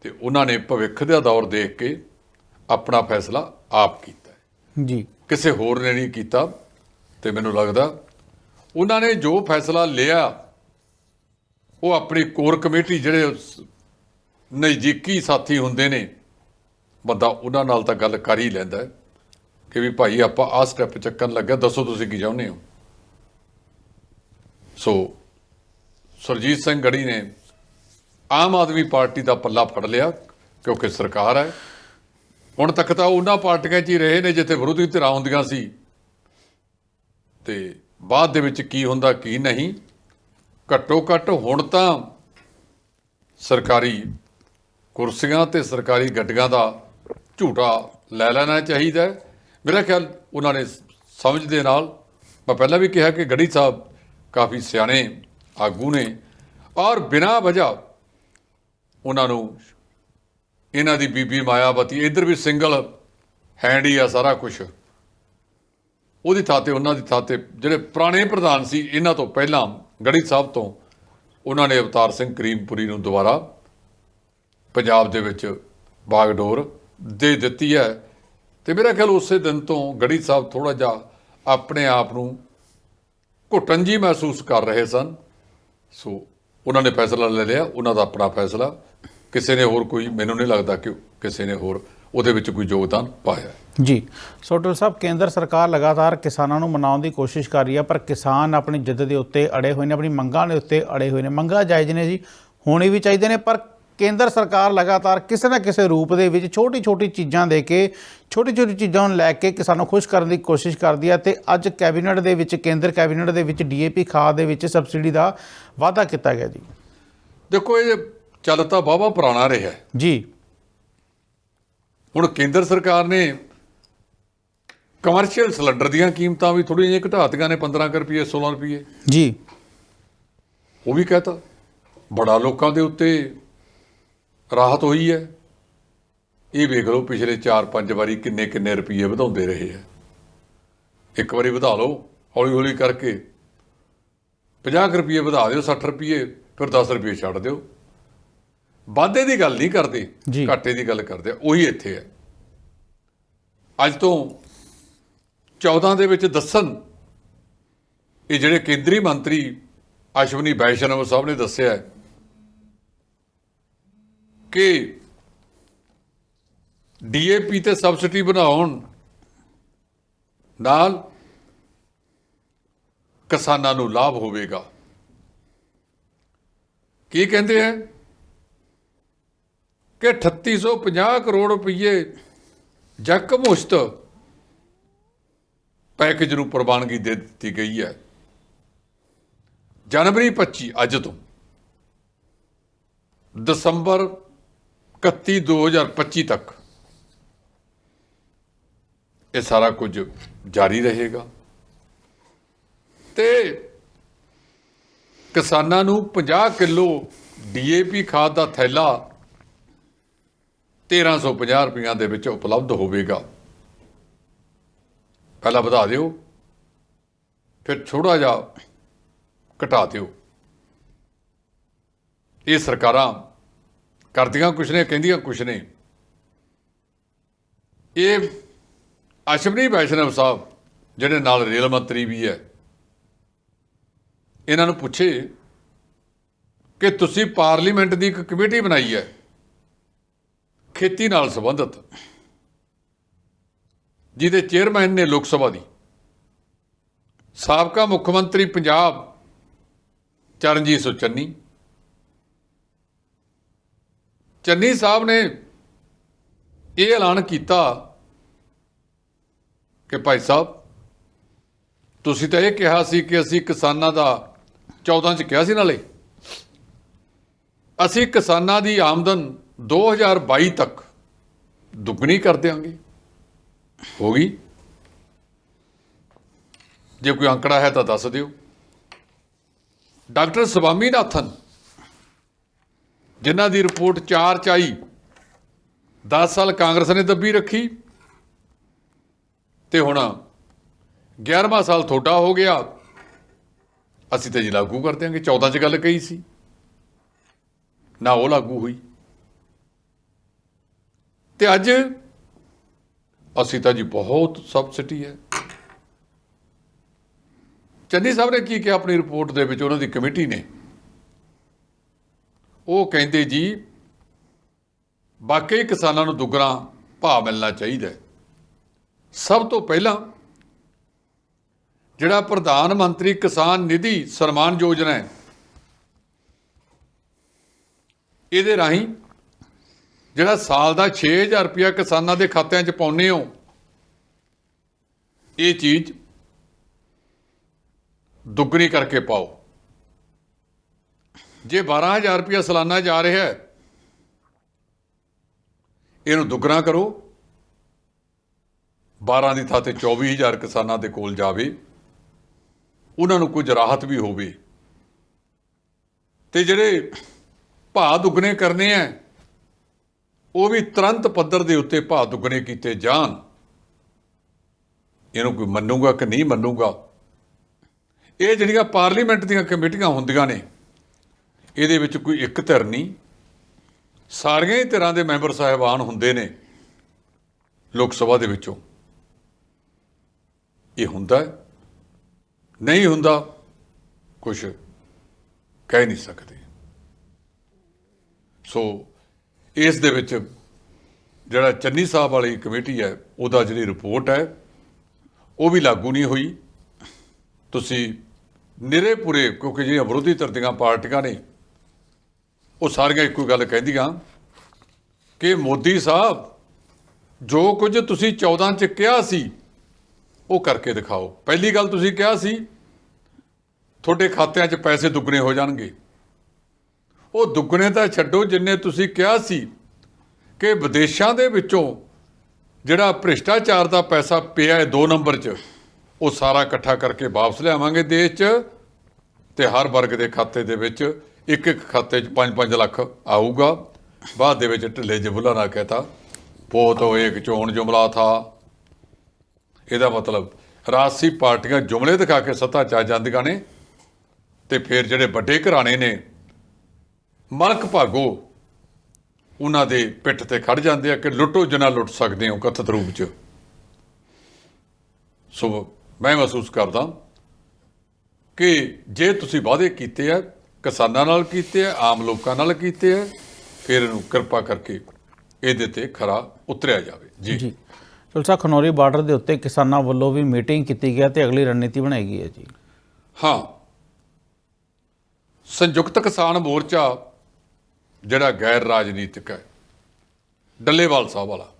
ਤੇ ਉਹਨਾਂ ਨੇ ਭਵਿੱਖ ਦਾ ਦੌਰ ਦੇਖ ਕੇ ਆਪਣਾ ਫੈਸਲਾ ਆਪ ਕੀਤਾ। ਜੀ। ਕਿਸੇ ਹੋਰ ਨੇ ਨਹੀਂ ਕੀਤਾ ਤੇ ਮੈਨੂੰ ਲੱਗਦਾ ਉਹਨਾਂ ਨੇ ਜੋ ਫੈਸਲਾ ਲਿਆ ਉਹ ਆਪਣੀ ਕੋਰ ਕਮੇਟੀ ਜਿਹੜੇ ਨਜ਼ਦੀਕੀ ਸਾਥੀ ਹੁੰਦੇ ਨੇ ਬੰਦਾ ਉਹਨਾਂ ਨਾਲ ਤਾਂ ਗੱਲ ਕਰ ਹੀ ਲੈਂਦਾ ਕਿ ਵੀ ਭਾਈ ਆਪਾਂ ਆਹ ਸਟੈਪ ਚੱਕਣ ਲੱਗਾ ਦੱਸੋ ਤੁਸੀਂ ਕੀ ਚਾਹੁੰਦੇ ਹੋ। ਸੋ ਸੁਰਜੀਤ ਸਿੰਘ ਗੜੀ ਨੇ ਆਮ ਆਦਮੀ ਪਾਰਟੀ ਦਾ ਪੱਲਾ ਫੜ ਲਿਆ, ਕਿਉਂਕਿ ਸਰਕਾਰ ਹੈ। ਹੁਣ ਤੱਕ ਤਾਂ ਉਹਨਾਂ ਪਾਰਟੀਆਂ 'ਚ ਹੀ ਰਹੇ ਨੇ, ਜਿੱਥੇ ਵਿਰੋਧੀ ਧਿਰਾਂ ਹੁੰਦੀਆਂ ਸੀ। ਤੇ ਬਾਅਦ ਦੇ ਵਿੱਚ ਕੀ ਹੁੰਦਾ, ਕੀ ਨਹੀਂ? ਘੱਟੋ ਘੱਟ ਹੁਣ ਤਾਂ ਸਰਕਾਰੀ ਕੁਰਸੀਆਂ ਤੇ ਸਰਕਾਰੀ ਗੱਡੀਆਂ ਦਾ ਝੂਟਾ ਲੈ ਲੈਣਾ ਚਾਹੀਦਾ ਮੇਰਾ ਖਿਆਲ ਉਹਨਾਂ ਨੇ ਸਮਝ ਦੇ ਨਾਲ, ਮੈਂ ਪਹਿਲਾਂ ਵੀ ਕਿਹਾ ਕਿ ਗੜੀ ਸਾਹਿਬ ਕਾਫੀ ਸਿਆਣੇ ਆਗੂ ਨੇ ਔਰ ਬਿਨਾਂ ਵਜ੍ਹਾ ਉਹਨਾਂ ਨੂੰ ਇਹਨਾਂ ਦੀ ਬੀਬੀ ਮਾਇਆਵਤੀ, ਇੱਧਰ ਵੀ ਸਿੰਗਲ ਹੈਂਡ ਹੀ ਆ ਸਾਰਾ ਕੁਝ ਉਹਦੀ ਥਾਂ ਤੇ, ਉਹਨਾਂ ਦੀ ਥਾਂ ਤੇ ਜਿਹੜੇ ਪੁਰਾਣੇ ਪ੍ਰਧਾਨ ਸੀ, ਇਹਨਾਂ ਤੋਂ ਪਹਿਲਾਂ ਗੜੀ ਸਾਹਿਬ ਤੋਂ ਉਹਨਾਂ ਨੇ ਅਵਤਾਰ ਸਿੰਘ ਕਰੀਮਪੁਰੀ ਨੂੰ ਦੁਬਾਰਾ ਪੰਜਾਬ ਦੇ ਵਿੱਚ ਬਾਗਡੋਰ ਦੇ ਦਿੱਤੀ ਹੈ। ਤੇ ਮੇਰਾ ਖਿਆਲ ਉਸੇ ਦਿਨ ਤੋਂ ਗੜੀ ਸਾਹਿਬ ਥੋੜਾ ਜਿਹਾ ਆਪਣੇ ਆਪ ਨੂੰ ਘੁੱਟਣ ਜੀ ਮਹਿਸੂਸ ਕਰ ਰਹੇ ਸਨ। ਸੋ, ਉਹਨਾਂ ਨੇ ਫੈਸਲਾ ਲੈ ਲਿਆ, ਉਹਨਾਂ ਦਾ ਆਪਣਾ ਫੈਸਲਾ। ਕਿਸੇ ਨੇ ਹੋਰ ਕੋਈ, ਮੈਨੂੰ ਨਹੀਂ ਲੱਗਦਾ ਕਿ ਕਿਸੇ ਨੇ ਹੋਰ ਉਹਦੇ ਵਿੱਚ ਕੋਈ ਯੋਗਦਾਨ ਪਾਇਆ। ਹੈ। ਜੀ ਸੋਟਲ ਸਾਹਿਬ, ਕੇਂਦਰ ਸਰਕਾਰ ਲਗਾਤਾਰ ਕਿਸਾਨਾਂ ਨੂੰ ਮਨਾਉਣ ਦੀ ਕੋਸ਼ਿਸ਼ ਕਰ ਰਹੀ ਹੈ, ਪਰ ਕਿਸਾਨ ਆਪਣੀ ਜਿੱਦ ਦੇ ਉੱਤੇ ਅੜੇ ਹੋਏ ਨੇ, ਆਪਣੀ ਮੰਗਾਂ ਦੇ ਉੱਤੇ ਅੜੇ ਹੋਏ ਨੇ। ਮੰਗਾਂ ਜਾਇਜ਼ ਨੇ ਜੀ, ਹੋਣੀ ਵੀ ਚਾਹੀਦੇ ਨੇ, ਪਰ ਕੇਂਦਰ ਸਰਕਾਰ ਲਗਾਤਾਰ ਕਿਸੇ ਨਾ ਕਿਸੇ ਰੂਪ ਦੇ ਵਿੱਚ ਛੋਟੀ ਛੋਟੀ ਚੀਜ਼ਾਂ ਦੇ ਕੇ ਛੋਟੀ ਛੋਟੀ ਚੀਜ਼ਾਂ ਨੂੰ ਲੈ ਕੇ ਕਿਸਾਨਾਂ ਨੂੰ ਖੁਸ਼ ਕਰਨ ਦੀ ਕੋਸ਼ਿਸ਼ ਕਰਦੀ ਹੈ ਤੇ ਅੱਜ ਕੈਬਨਿਟ ਦੇ ਵਿੱਚ ਕੇਂਦਰ ਕੈਬਨਿਟ ਦੇ ਵਿੱਚ ਡੀਏਪੀ ਖਾਦ ਦੇ ਵਿੱਚ ਸਬਸਿਡੀ ਦਾ ਵਾਅਦਾ ਕੀਤਾ ਗਿਆ ਜੀ। ਦੇਖੋ ਇਹ ਚੱਲ ਤਾਂ ਵਾਹਵਾ ਪੁਰਾਣਾ ਰਿਹਾ। ਜੀ। ਹੁਣ ਕੇਂਦਰ ਸਰਕਾਰ ਨੇ ਕਮਰਸ਼ੀਅਲ ਸਿਲੰਡਰ ਦੀਆਂ ਕੀਮਤਾਂ ਵੀ ਥੋੜ੍ਹੀਆਂ ਜਿਹੀਆਂ ਘਟਾਤੀਆਂ ਨੇ 15 ਕੁ ਰੁਪਏ 16 ਰੁਪਏ। ਜੀ। ਉਹ ਵੀ ਕਹਤਾ। ਬੜਾ ਲੋਕਾਂ ਦੇ ਉੱਤੇ ਰਾਹਤ ਹੋਈ ਹੈ। ਇਹ ਵੇਖ ਲਓ ਪਿਛਲੇ 4-5 ਵਾਰੀ ਕਿੰਨੇ ਕਿੰਨੇ ਰੁਪਏ ਵਧਾਉਂਦੇ ਰਹੇ ਆ ਇੱਕ ਵਾਰੀ ਵਧਾ ਲਓ ਹੌਲੀ ਹੌਲੀ ਕਰਕੇ। 50 ਕੁ ਰੁਪਏ ਵਧਾ ਦਿਓ 60 ਰੁਪਏ ਫਿਰ 10 ਰੁਪਏ ਛੱਡ ਦਿਓ। ਵਾਧੇ ਦੀ ਗੱਲ ਨਹੀਂ ਕਰਦੇ। ਘਾਟੇ ਦੀ ਗੱਲ ਕਰਦੇ ਉਹੀ ਇੱਥੇ ਹੈ। ਅੱਜ ਤੋਂ 14 ਦੇ ਵਿੱਚ ਦੱਸਣ ਇਹ ਜਿਹੜੇ ਕੇਂਦਰੀ ਮੰਤਰੀ ਅਸ਼ਵਨੀ ਵੈਸ਼ਨਵ ਸਾਹਿਬ ਨੇ ਦੱਸਿਆ ਹੈ ਕਿ ਡੀਏਪੀ ਤੇ ਸਬਸਿਡੀ ਬਣਾਉਣ ਨਾਲ ਕਿਸਾਨਾਂ ਨੂੰ ਲਾਭ ਹੋਵੇਗਾ। ਕੀ ਕਹਿੰਦੇ ਹੈ ਕਿ 3850 ਕਰੋੜ ਰੁਪਏ ਜਕਮੁਸ਼ਤ ਪੈਕੇਜ ਨੂੰ ਪ੍ਰਵਾਨਗੀ ਦੇ ਦਿੱਤੀ ਗਈ ਹੈ। ਜਨਵਰੀ 25 ਅੱਜ ਤੋਂ। ਦਸੰਬਰ 31 2025 ਤੱਕ। ਇਹ ਸਾਰਾ ਕੁਝ ਜਾਰੀ ਰਹੇਗਾ। ਤੇ ਕਿਸਾਨਾਂ ਨੂੰ 50 ਕਿਲੋ ਡੀਏਪੀ ਖਾਦ ਦਾ ਥੈਲਾ 1350 ਰੁਪਈਆਂ ਦੇ ਵਿੱਚ ਉਪਲਬਧ ਹੋਵੇਗਾ। ਪਹਿਲਾਂ ਵਧਾ ਦਿਓ, ਫਿਰ ਥੋੜਾ ਜਿਹਾ ਘਟਾ ਦਿਓ। ਇਹ ਸਰਕਾਰਾਂ ਕਰਦੀਆਂ ਕੁਛ ਨੇ, ਕਹਿੰਦੀਆਂ ਕੁਛ ਨੇ। ਇਹ ਅਸ਼ਵਨੀ ਵੈਸ਼ਨਵ ਸਾਹਿਬ, ਜਿਹੜੇ ਨਾਲ ਰੇਲ ਮੰਤਰੀ ਵੀ ਹੈ, ਇਹਨਾਂ ਨੂੰ ਪੁੱਛੇ ਕਿ ਤੁਸੀਂ ਪਾਰਲੀਮੈਂਟ ਦੀ ਇੱਕ ਕਮੇਟੀ ਬਣਾਈ ਹੈ, ਖੇਤੀ ਨਾਲ ਸੰਬੰਧਿਤ, ਜਿਹਦੇ ਚੇਅਰਮੈਨ ਨੇ ਲੋਕ ਸਭਾ ਦੀ। ਸਾਬਕਾ ਮੁੱਖ ਮੰਤਰੀ ਪੰਜਾਬ, ਚਰਨਜੀਤ ਸਿੰਘ ਚੰਨੀ ਸਾਹਿਬ ਨੇ ਇਹ ਐਲਾਨ ਕੀਤਾ ਕਿ ਭਾਈ ਸਾਹਿਬ, ਤੁਸੀਂ ਤਾਂ ਇਹ ਕਿਹਾ ਸੀ ਕਿ ਅਸੀਂ ਕਿਸਾਨਾਂ ਦਾ 14 ਚ ਕਿਹਾ ਸੀ ਨਾਲੇ। ਅਸੀਂ ਕਿਸਾਨਾਂ ਦੀ ਆਮਦਨ 2022 ਤੱਕ ਦੁੱਗਣੀ ਕਰ ਦਿਆਂਗੇ। ਹੋ ਗਈ? ਜੇ ਕੋਈ ਅੰਕੜਾ ਹੈ ਤਾਂ ਦੱਸ ਦਿਓ। ਡਾਕਟਰ ਸਵਾਮੀਨਾਥਨ ਜਿਨ੍ਹਾਂ ਦੀ ਰਿਪੋਰਟ 4 ਚ ਆਈ 10 ਸਾਲ ਕਾਂਗਰਸ ਨੇ ਦੱਬੀ ਰੱਖੀ। ਤੇ ਹੁਣ 11ਵਾਂ ਸਾਲ ਤੁਹਾਡਾ ਹੋ ਗਿਆ। ਅਸੀਂ ਤਾਂ ਜੀ ਲਾਗੂ ਕਰ ਦਿਆਂਗੇ। 14 ਚ ਗੱਲ ਕਹੀ ਸੀ। ਨਾ ਉਹ ਲਾਗੂ ਹੋਈ। ਤੇ ਅੱਜ ਅਸੀਂ ਤਾਂ ਜੀ ਬਹੁਤ ਸਬਸਿਡੀ ਹੈ। ਚੰਨੀ ਸਾਹਿਬ ਨੇ ਕੀ ਕਿਹਾ? ਆਪਣੀ ਰਿਪੋਰਟ ਦੇ ਵਿੱਚ ਉਹਨਾਂ ਦੀ ਕਮੇਟੀ ਨੇ। ਉਹ ਕਹਿੰਦੇ ਜੀ, ਵਾਕਈ ਕਿਸਾਨਾਂ ਨੂੰ ਦੁੱਗਣਾ ਭਾਅ ਮਿਲਣਾ ਚਾਹੀਦਾ ਸਭ ਤੋਂ ਪਹਿਲਾਂ ਜਿਹੜਾ ਪ੍ਰਧਾਨ ਮੰਤਰੀ ਕਿਸਾਨ ਨਿਧੀ ਸਨਮਾਨ ਯੋਜਨਾ ਹੈ, ਇਹਦੇ ਰਾਹੀਂ ਜਿਹੜਾ ਸਾਲ ਦਾ 6000 ਰੁਪਇਆ ਕਿਸਾਨਾਂ ਦੇ ਖਾਤਿਆਂ 'ਚ ਪਾਉਂਦੇ ਹੋ, ਇਹ ਚੀਜ਼ ਦੁੱਗਣੀ ਕਰਕੇ ਪਾਓ। ਜੇ 12000 ਰੁਪਇਆ ਸਾਲਾਨਾ ਜਾ ਰਿਹਾ ਹੈ, ਇਹਨੂੰ ਦੁੱਗਣਾ ਕਰੋ। 12 ਦੀ ਥਾਂ ਤੇ 24000 ਕਿਸਾਨਾਂ ਦੇ ਕੋਲ ਜਾਵੇ, ਉਹਨਾਂ ਨੂੰ ਕੁਝ ਰਾਹਤ ਵੀ ਹੋਵੇ। ਤੇ ਜਿਹੜੇ ਭਾਅ ਦੁੱਗਣੇ ਕਰਨੇ ਆ ਉਹ ਵੀ ਤੁਰੰਤ ਪੱਧਰ ਦੇ ਉੱਤੇ ਭਾਅ ਦੁੱਗਣੇ ਕੀਤੇ ਜਾਣ। ਇਹਨੂੰ ਕੋਈ ਮੰਨੂਗਾ ਕਿ ਨਹੀਂ ਮੰਨੂਗਾ? ਇਹ ਜਿਹੜੀਆਂ ਪਾਰਲੀਮੈਂਟ ਦੀਆਂ ਕਮੇਟੀਆਂ ਹੁੰਦੀਆਂ ਨੇ ਇਹਦੇ ਵਿੱਚ ਕੋਈ ਇੱਕ ਧਿਰ ਨਹੀਂ। ਸਾਰੀਆਂ ਹੀ ਧਿਰਾਂ ਦੇ ਮੈਂਬਰ ਸਾਹਿਬਾਨ ਹੁੰਦੇ ਨੇ ਲੋਕ ਸਭਾ ਦੇ ਵਿੱਚੋਂ। ਇਹ ਹੁੰਦਾ ਨਹੀਂ ਹੁੰਦਾ ਕੁਝ ਕਹਿ ਨਹੀਂ ਸਕਦੇ। ਸੋ ਇਸ ਦੇ ਵਿੱਚ ਜਿਹੜਾ ਚੰਨੀ ਸਾਹਿਬ ਵਾਲੀ ਕਮੇਟੀ ਹੈ, ਉਹਦਾ ਜਿਹੜੀ ਰਿਪੋਰਟ ਹੈ, ਉਹ ਵੀ ਲਾਗੂ ਨਹੀਂ ਹੋਈ। ਤੁਸੀਂ ਨਿਰੇ ਪੂਰੇ, ਕਿਉਂਕਿ ਜਿਹੜੀਆਂ ਵਿਰੋਧੀ ਧਿਰ ਦੀਆਂ ਪਾਰਟੀਆਂ ਨੇ ਉਹ ਸਾਰੀਆਂ ਇੱਕੋ ਗੱਲ ਕਹਿੰਦੀਆਂ ਕਿ ਮੋਦੀ ਸਾਹਿਬ, ਜੋ ਕੁਝ ਤੁਸੀਂ 14 ਚ ਕਿਹਾ ਸੀ, ਉਹ ਕਰਕੇ ਦਿਖਾਓ। ਪਹਿਲੀ ਗੱਲ ਤੁਸੀਂ ਕਿਹਾ ਸੀ, ਤੁਹਾਡੇ ਖਾਤਿਆਂ 'ਚ ਪੈਸੇ ਦੁੱਗਣੇ ਹੋ ਜਾਣਗੇ। ਉਹ ਦੁੱਗਣੇ ਤਾਂ ਛੱਡੋ ਜਿੰਨੇ ਤੁਸੀਂ ਕਿਹਾ ਸੀ ਕਿ ਵਿਦੇਸ਼ਾਂ ਦੇ ਵਿੱਚੋਂ ਜਿਹੜਾ ਭ੍ਰਿਸ਼ਟਾਚਾਰ ਦਾ ਪੈਸਾ ਪਿਆ ਹੈ 2 ਨੰਬਰ 'ਚ, ਉਹ ਸਾਰਾ ਇਕੱਠਾ ਕਰਕੇ ਵਾਪਸ ਲਿਆਵਾਂਗੇ ਦੇਸ਼ 'ਚ ਤੇ ਹਰ ਵਰਗ ਦੇ ਖਾਤੇ ਦੇ ਵਿੱਚ ਇੱਕ ਇੱਕ ਖਾਤੇ 'ਚ 5-5 ਲੱਖ ਆਊਗਾ। ਬਾਅਦ ਦੇ ਵਿੱਚ ਢਿੱਲੇ ਜਬੁਲਾ ਨਾ ਕਹਤਾ ਬਹੁਤ ਉਹ ਇੱਕ ਚੋਣ ਜੁਮਲਾ ਥਾ। ਇਹਦਾ ਮਤਲਬ, ਰਾਜਸੀ ਪਾਰਟੀਆਂ ਜੁਮਲੇ ਦਿਖਾ ਕੇ ਸੱਤਾ 'ਚ ਆ ਜਾਂਦੀਆਂ ਨੇ ਤੇ ਫਿਰ ਜਿਹੜੇ ਵੱਡੇ ਘਰਾਣੇ ਨੇ, ਮਲਕ ਭਾਗੋ, ਉਹਨਾਂ ਦੇ ਪਿੱਠ ਤੇ ਖੜ ਜਾਂਦੇ ਆ ਕਿ ਲੁੱਟੋ ਜਿੰਨਾ ਲੁੱਟ ਸਕਦੇ ਹੋ ਕਥਿਤ ਰੂਪ 'ਚ। ਸੋ ਮੈਂ ਮਹਿਸੂਸ ਕਰਦਾ ਕਿ ਜੇ ਤੁਸੀਂ ਵਾਅਦੇ ਕੀਤੇ ਆ ਕਿਸਾਨਾਂ ਨਾਲ ਕੀਤੇ ਆ ਆਮ ਲੋਕਾਂ ਨਾਲ ਕੀਤੇ ਆ ਫਿਰ ਇਹਨੂੰ ਕਿਰਪਾ ਕਰਕੇ ਇਹਦੇ ਤੇ ਖਰਾ ਉਤਰਿਆ ਜਾਵੇ। ਜੀ। ਜੀ। ਚਲਸਾ ਖਨੌਰੀ ਬਾਰਡਰ ਦੇ ਉੱਤੇ ਕਿਸਾਨਾਂ ਵੱਲੋਂ ਵੀ ਮੀਟਿੰਗ ਕੀਤੀ ਗਿਆ ਤੇ ਅਗਲੀ ਰਣਨੀਤੀ ਬਣਾਈ ਗਈ ਹੈ ਜੀ। ਹਾਂ। ਸੰਯੁਕਤ ਕਿਸਾਨ ਮੋਰਚਾ ਜਿਹੜਾ ਗੈਰ ਰਾਜਨੀਤਿਕ ਹੈ ਡੱਲੇਵਾਲ ਸਾਹਿਬ ਵਾਲਾ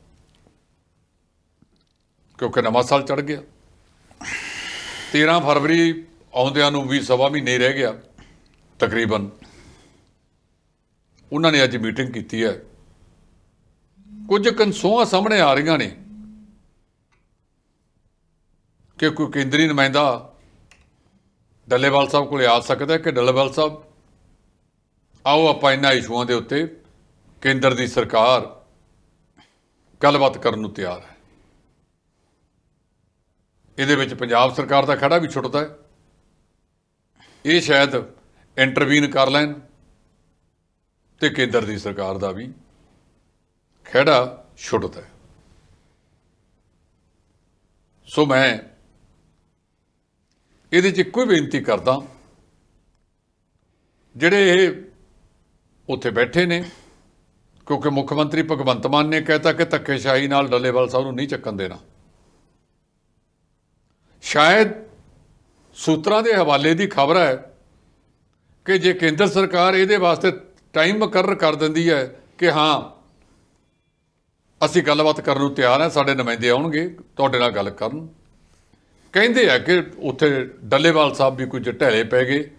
ਕਿਉਂਕਿ ਨਵਾਂ ਸਾਲ ਚੜ ਗਿਆ। 13 ਫਰਵਰੀ ਆਉਂਦਿਆਂ ਨੂੰ ਵੀ ਸਵਾ ਮਹੀਨੇ ਰਹਿ ਗਿਆ। ਤਕਰੀਬਨ। ਉਹਨਾਂ ਨੇ ਅੱਜ ਮੀਟਿੰਗ ਕੀਤੀ ਹੈ। ਕੁਝ ਕਨਸੋਆਂ ਸਾਹਮਣੇ ਆ ਰਹੀਆਂ ਨੇ ਕਿ ਕੋਈ ਕੇਂਦਰੀ ਨੁਮਾਇੰਦਾ ਡੱਲੇਵਾਲ ਸਾਹਿਬ ਕੋਲੇ ਆ ਸਕਦਾ ਕਿ ਡੱਲੇਵਾਲ ਸਾਹਿਬ? ਆਓ ਆਪਾਂ ਇਹਨਾਂ ਇਸ਼ੂਆਂ ਦੇ ਉੱਤੇ ਕੇਂਦਰ ਦੀ ਸਰਕਾਰ ਗੱਲਬਾਤ ਕਰਨ ਨੂੰ ਤਿਆਰ ਹੈ। ਇਹਦੇ ਵਿੱਚ ਪੰਜਾਬ ਸਰਕਾਰ ਦਾ ਖੜਾ ਵੀ ਛੁੱਟਦਾ ਹੈ। ਇਹ ਸ਼ਾਇਦ ਇੰਟਰਵੀਨ ਕਰ ਲੈਣ ਤੇ ਕੇਂਦਰ ਦੀ ਸਰਕਾਰ ਦਾ ਵੀ ਖੜਾ ਛੁੱਟਦਾ ਸੋ ਮੈਂ ਇਹਦੇ 'ਚ ਇੱਕੋ ਹੀ ਬੇਨਤੀ ਕਰਦਾ ਜਿਹੜੇ ਇਹ ਉੱਥੇ ਬੈਠੇ ਨੇ, ਕਿਉਂਕਿ ਮੁੱਖ ਮੰਤਰੀ ਭਗਵੰਤ ਮਾਨ ਨੇ ਕਹਿਤਾ ਕਿ ਧੱਕੇਸ਼ਾਹੀ ਨਾਲ ਡੱਲੇਵਾਲ ਸਾਹਿਬ ਨੂੰ ਨਹੀਂ ਚੱਕਣ ਦੇਣਾ। ਸ਼ਾਇਦ ਸੂਤਰਾਂ ਦੇ ਹਵਾਲੇ ਦੀ ਖਬਰ ਹੈ ਕਿ ਜੇ ਕੇਂਦਰ ਸਰਕਾਰ ਇਹਦੇ ਵਾਸਤੇ ਟਾਈਮ ਮੁਕਰਰ ਕਰ ਦਿੰਦੀ ਹੈ ਕਿ ਹਾਂ ਅਸੀਂ ਗੱਲਬਾਤ ਕਰਨ ਨੂੰ ਤਿਆਰ ਹਾਂ ਸਾਡੇ ਨੁਮਾਇੰਦੇ ਆਉਣਗੇ ਤੁਹਾਡੇ ਨਾਲ ਗੱਲ ਕਰਨ। ਕਹਿੰਦੇ ਆ ਕਿ ਉੱਥੇ ਡੱਲੇਵਾਲ ਸਾਹਿਬ ਵੀ ਕੁਝ ਢਹਿਲੇ ਪੈ ਗਏ।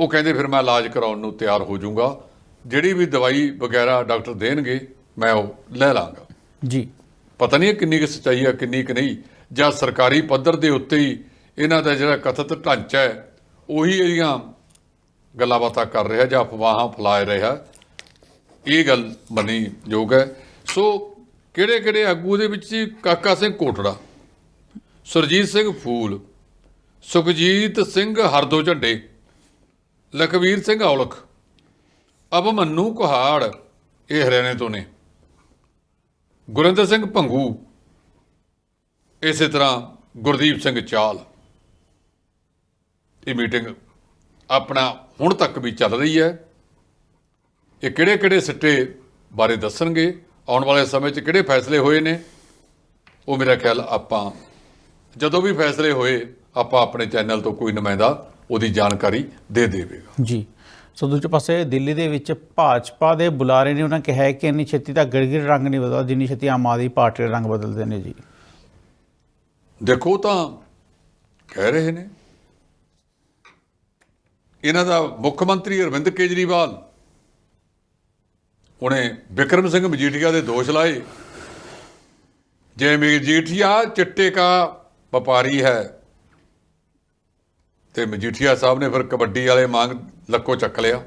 ਉਹ ਕਹਿੰਦੇ ਫਿਰ ਮੈਂ ਇਲਾਜ ਕਰਾਉਣ ਨੂੰ ਤਿਆਰ ਹੋ ਜਾਊਂਗਾ। ਜਿਹੜੀ ਵੀ ਦਵਾਈ ਵਗੈਰਾ ਡਾਕਟਰ ਦੇਣਗੇ ਮੈਂ ਉਹ ਲੈ ਲਾਂਗਾ। ਜੀ। ਪਤਾ ਨਹੀਂ ਕਿੰਨੀ ਕੁ ਸੱਚਾਈ ਆ ਕਿੰਨੀ ਕੁ ਨਹੀਂ। ਜਾਂ ਸਰਕਾਰੀ ਪੱਧਰ ਦੇ ਉੱਤੇ ਹੀ ਇਹਨਾਂ ਦਾ ਜਿਹੜਾ ਕਥਿਤ ਢਾਂਚਾ ਹੈ ਉਹੀ ਇਹਦੀਆਂ ਗੱਲਾਂ ਬਾਤਾਂ ਕਰ ਰਿਹਾ ਜਾਂ ਅਫਵਾਹਾਂ ਫੈਲਾ ਰਿਹਾ। ਇਹ ਗੱਲ ਮੰਨੀ ਯੋਗ ਹੈ। ਸੋ ਕਿਹੜੇ ਕਿਹੜੇ ਆਗੂ ਦੇ ਵਿੱਚ ਸੀ ਕਾਕਾ ਸਿੰਘ ਕੋਟੜਾ ਸੁਰਜੀਤ ਸਿੰਘ ਫੂਲ, ਸੁਖਜੀਤ ਸਿੰਘ ਹਰਦੋ ਝੰਡੇ, ਲਖਵੀਰ ਸਿੰਘ ਔਲਖ ਅਭਮੰਨੂ ਕੁਹਾੜ, ਇਹ ਹਰਿਆਣੇ ਤੋਂ ਨੇ। ਗੁਰਿੰਦਰ ਸਿੰਘ ਭੰਗੂ, ਇਸੇ ਤਰ੍ਹਾਂ ਗੁਰਦੀਪ ਸਿੰਘ ਚਾਲ। ਇਹ ਮੀਟਿੰਗ ਆਪਣਾ ਹੁਣ ਤੱਕ ਵੀ ਚੱਲ ਰਹੀ ਹੈ। ਇਹ ਕਿਹੜੇ ਕਿਹੜੇ ਸਿੱਟੇ ਬਾਰੇ ਦੱਸਣਗੇ? ਆਉਣ ਵਾਲੇ ਸਮੇਂ 'ਚ ਕਿਹੜੇ ਫੈਸਲੇ ਹੋਏ ਨੇ? ਉਹ ਮੇਰਾ ਖਿਆਲ ਆਪਾਂ ਜਦੋਂ ਵੀ ਫੈਸਲੇ ਹੋਏ ਆਪਾਂ ਆਪਣੇ ਚੈਨਲ ਤੋਂ ਕੋਈ ਨੁਮਾਇੰਦਾ ਉਹਦੀ ਜਾਣਕਾਰੀ ਦੇ ਦੇਵੇਗਾ। ਜੀ। ਸੋ ਦੂਜੇ ਪਾਸੇ ਦਿੱਲੀ ਦੇ ਵਿੱਚ ਭਾਜਪਾ ਦੇ ਬੁਲਾਰੇ ਨੇ ਉਹਨਾਂ ਕਿਹਾ ਕਿ ਇੰਨੀ ਛੇਤੀ ਤਾਂ ਗਿਰਗਿਰ ਰੰਗ ਨਹੀਂ ਬਦਲਦਾ ਜਿੰਨੀ ਛੇਤੀ ਆਮ ਆਦਮੀ ਪਾਰਟੀ ਦੇ ਰੰਗ ਬਦਲਦੇ ਨੇ ਜੀ। ਦੇਖੋ ਤਾਂ ਕਹਿ ਰਹੇ ਨੇ। ਇਹਨਾਂ ਦਾ ਮੁੱਖ ਮੰਤਰੀ ਅਰਵਿੰਦ ਕੇਜਰੀਵਾਲ, ਉਹਨੇ ਵਿਕਰਮ ਸਿੰਘ ਮਜੀਠੀਆ ਦੇ ਦੋਸ਼ ਲਾਏ। ਜੇ ਮਜੀਠੀਆ ਚਿੱਟੇ ਕਾ ਵਪਾਰੀ ਹੈ, ਤੇ ਮਜੀਠੀਆ ਸਾਹਿਬ ਨੇ ਫਿਰ ਕਬੱਡੀ ਵਾਲੇ ਮੰਗ ਲੱਕੋ ਚੱਕ ਲਿਆ।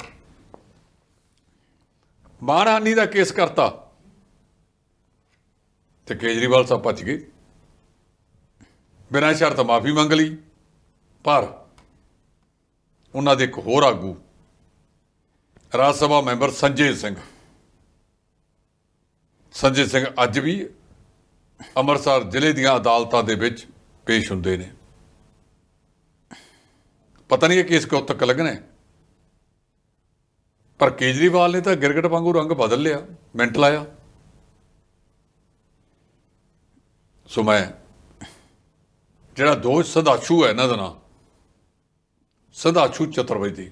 ਮਾਣਹਾਨੀ ਦਾ ਕੇਸ ਕਰਤਾ, ਤੇ ਕੇਜਰੀਵਾਲ ਸਾਹਿਬ ਭੱਜ ਗਏ। ਬਿਨਾਂ ਸ਼ਰਤ ਮਾਫੀ ਮੰਗ ਲਈ, ਪਰ ਉਹਨਾਂ ਦੇ ਇੱਕ ਹੋਰ ਆਗੂ, ਰਾਜ ਸਭਾ ਮੈਂਬਰ ਸੰਜੇ ਸਿੰਘ। ਸੰਜੇ ਸਿੰਘ ਅੱਜ ਵੀ ਅੰਮ੍ਰਿਤਸਰ ਜ਼ਿਲ੍ਹੇ ਦੀਆਂ ਅਦਾਲਤਾਂ ਦੇ ਵਿੱਚ ਪੇਸ਼ ਹੁੰਦੇ ਨੇ। ਪਤਾ ਨਹੀਂ ਇਹ ਕੇਸ ਕਦੋਂ ਤੱਕ ਲੱਗਣਾ। ਪਰ ਕੇਜਰੀਵਾਲ ਨੇ ਤਾਂ ਗਿਰਗਟ ਵਾਂਗੂ ਰੰਗ ਬਦਲ ਲਿਆ, ਮਿੰਟ ਲਾਇਆ। ਸੋ ਮੈਂ, ਜਿਹੜਾ ਦੋਸ਼ ਸਦਾਸ਼ੂ ਹੈ ਇਹਨਾਂ ਦਾ ਨਾਂ ਸਦਾਸ਼ੂ ਚਤੁਰਵੇਦੀ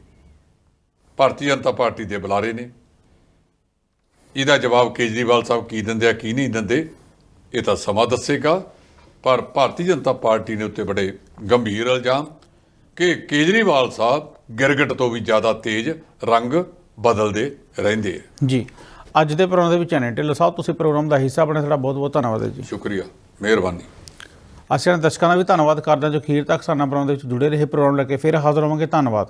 ਭਾਰਤੀ ਜਨਤਾ ਪਾਰਟੀ ਦੇ ਬੁਲਾਰੇ ਨੇ। ਇਹਦਾ ਜਵਾਬ ਕੇਜਰੀਵਾਲ ਸਾਹਿਬ ਕੀ ਦਿੰਦੇ ਆ ਕੀ ਨਹੀਂ ਦਿੰਦੇ ਇਹ ਤਾਂ ਸਮਾਂ ਦੱਸੇਗਾ। ਪਰ ਭਾਰਤੀ ਜਨਤਾ ਪਾਰਟੀ ਨੇ ਉੱਤੇ ਬੜੇ ਗੰਭੀਰ ਇਲਜ਼ਾਮ ਕਿ ਕੇਜਰੀਵਾਲ ਸਾਹਿਬ ਗਿਰਗਟ ਤੋਂ ਵੀ ਜ਼ਿਆਦਾ ਤੇਜ਼ ਰੰਗ ਬਦਲਦੇ ਰਹਿੰਦੇ ਆ। ਜੀ। ਅੱਜ ਦੇ ਪ੍ਰੋਗਰਾਮ ਦੇ ਵਿੱਚ ਅਨੇ ਢਿੱਲੋਂ ਸਾਹਿਬ ਤੁਸੀਂ ਪ੍ਰੋਗਰਾਮ ਦਾ ਹਿੱਸਾ ਬਣੇ ਤੁਹਾਡਾ ਬਹੁਤ ਬਹੁਤ ਧੰਨਵਾਦ ਹੈ ਜੀ। ਸ਼ੁਕਰੀਆ। ਮਿਹਰਬਾਨੀ। ਅਸੀਂ ਦਰਸ਼ਕਾਂ ਦਾ ਵੀ ਧੰਨਵਾਦ ਕਰਦੇ ਹਾਂ ਜੋ ਅਖੀਰ ਤੱਕ ਸਾਡੇ ਨਾਲ ਪ੍ਰੋਗਰਾਮ ਦੇ ਵਿੱਚ ਜੁੜੇ ਰਹੇ ਪ੍ਰੋਗਰਾਮ ਲੈ ਕੇ। ਫਿਰ ਹਾਜ਼ਰ ਹੋਵਾਂਗੇ। ਧੰਨਵਾਦ।